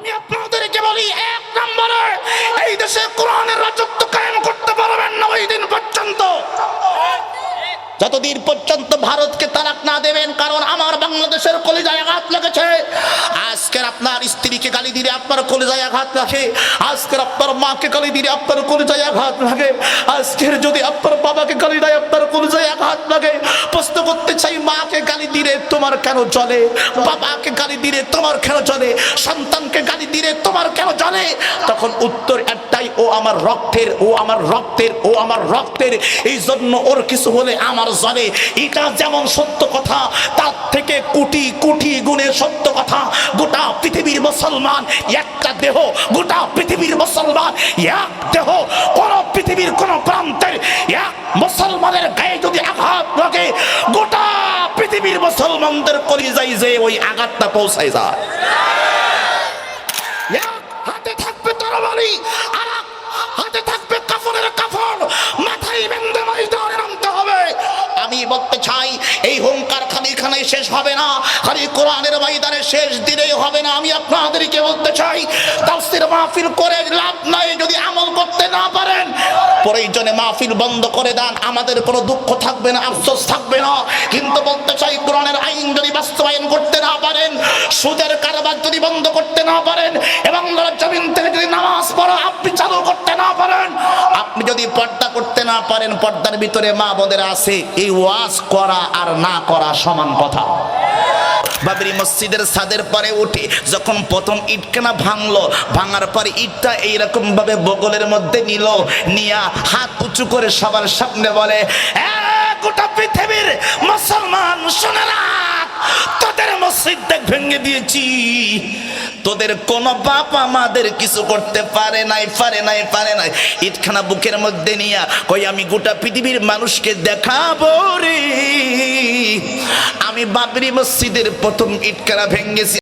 আমি আপনাদেরকে বলি, এক নম্বরে এই দেশে কোরআনের রাজত্ব কায়েম করতে পারবেন না ওই দিন পর্যন্ত। যতদিন পর্যন্ত ভারতকে তালাক না দেবেন, কারণ আমার বাংলাদেশের কলিজায় আঘাত লেগেছে। আজকের আপনার স্ত্রীকে গালি দিলে আপনার কলিজায় আঘাত লাগে। আজকের আপনার মাকে গালি দিলে আপনার কলিজায় আঘাত লাগে। আজকের মাকে গালি দিলে তোমার কেন চলে বাবাকে গালি দিলে তোমার কেন চলে সন্তানকে গালি দিলে তোমার কেন চলে তখন উত্তর একটাই, ও আমার রক্তের, ও আমার রক্তের, ও আমার রক্তের। এই জন্য ওর কিছু হলে আমার জলে এটা যেমন সত্য কথা, তার থেকে কোটি কোটি গুণে সত্য কথা। গোটা পৃথিবীর মুসলমান একটা দেহ, গোটা পৃথিবীর মুসলমান এক দেহ। কোন পৃথিবীর কোন প্রান্তের মুসলমানদের কলিজাই যে ওই আঘাতটা পৌঁছায় যায় হাতে থাকবে তরবারি, আর হাতে থাকবে কাফনের কাফন। মাথায় বেঁধে ময়দানে নামতে হবে। আমি বলতে চাই, এই হুঙ্কার খালি খানায় শেষ হবে না, খালি কোরআনের ময়দানে শেষ দিনেই হবে না। আমি আপনাদেরকে বলতে চাই, তাফসীর মাহফিল করে লাভ নাই যদি আমল করতে না প্রয়োজনে মাহফিল বন্ধ করে দেন। আমাদের কোনো দুঃখ থাকবে না, আফসোস থাকবে না। কিন্তু বলতে চাই, কোরআনের আইন যদি বাস্তবায়ন করতে না পারেন, সুদের কারবার যদি বন্ধ করতে না পারেন এবং জমিন থেকে যদি নামাজ পড়া আপনি চালু করতে না পারেন, আপনি যদি পর্দা করতে না পারেন, পর্দার ভিতরে মা বোনের আছে, এই ওয়াজ করা আর না করা সমান কথা। বাবরি মসজিদের ছাদের পরে উঠে যখন প্রথম ইটখানা ভাঙলো ভাঙার পরে ইটটা এইরকম ভাবে বগলের মধ্যে নিল নিয়া হাত উঁচু করে সবার সামনে বলে "এ, গোটা পৃথিবীর মুসলমান শুনে রাখ তোদের মসজিদ ভেঙে দিয়েছি। তোদের কোন বাপ আমাদের কিছু করতে পারে নাই পারে নাই পারে নাই। ইটখানা বুকের মধ্যে নিয়া কই আমি গোটা পৃথিবীর মানুষকে দেখাবো রে। আমি বাবরি মসজিদের প্রথম ইটকারা ভেঙেছি।